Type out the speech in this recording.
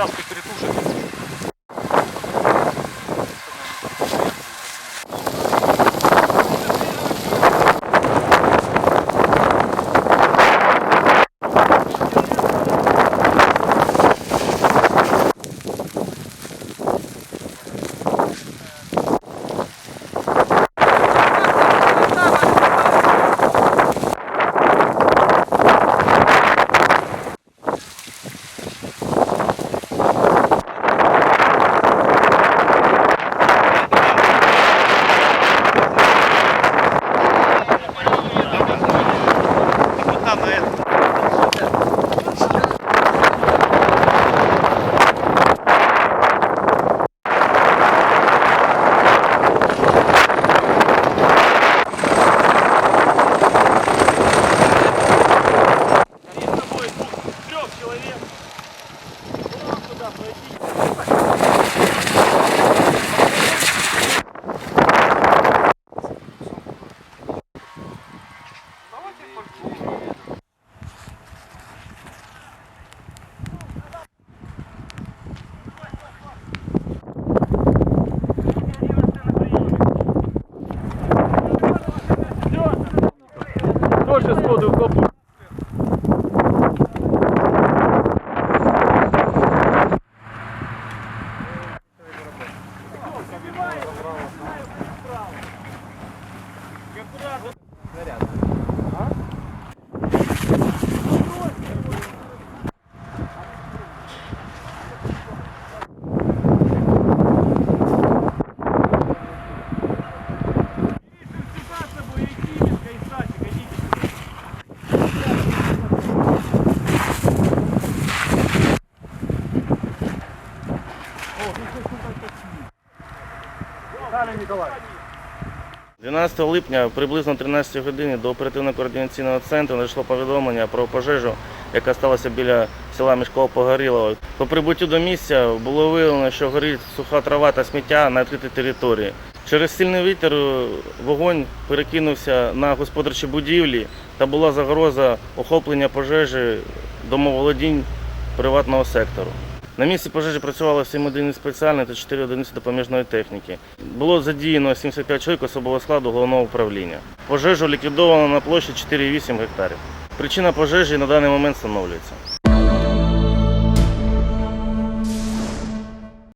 участки перетушить. Хороше сходу копу. зарядка Николаевич. 12 липня приблизно 13 годині до оперативно-координаційного центру надійшло повідомлення про пожежу, яка сталася біля села Мішкова Погорілого. По прибуттю до місця було виявлено, що горить суха трава та сміття на відкритій території. Через сильний вітер вогонь перекинувся на господарчі будівлі та була загроза охоплення пожежі домоволодінь приватного сектору. На місці пожежі працювали 7 одиниць спеціальної та 4 одиниці допоміжної техніки. Було задіяно 75 чоловік особового складу головного управління. Пожежу ліквідовано на площі 4,8 гектарів. Причина пожежі на даний момент встановлюється.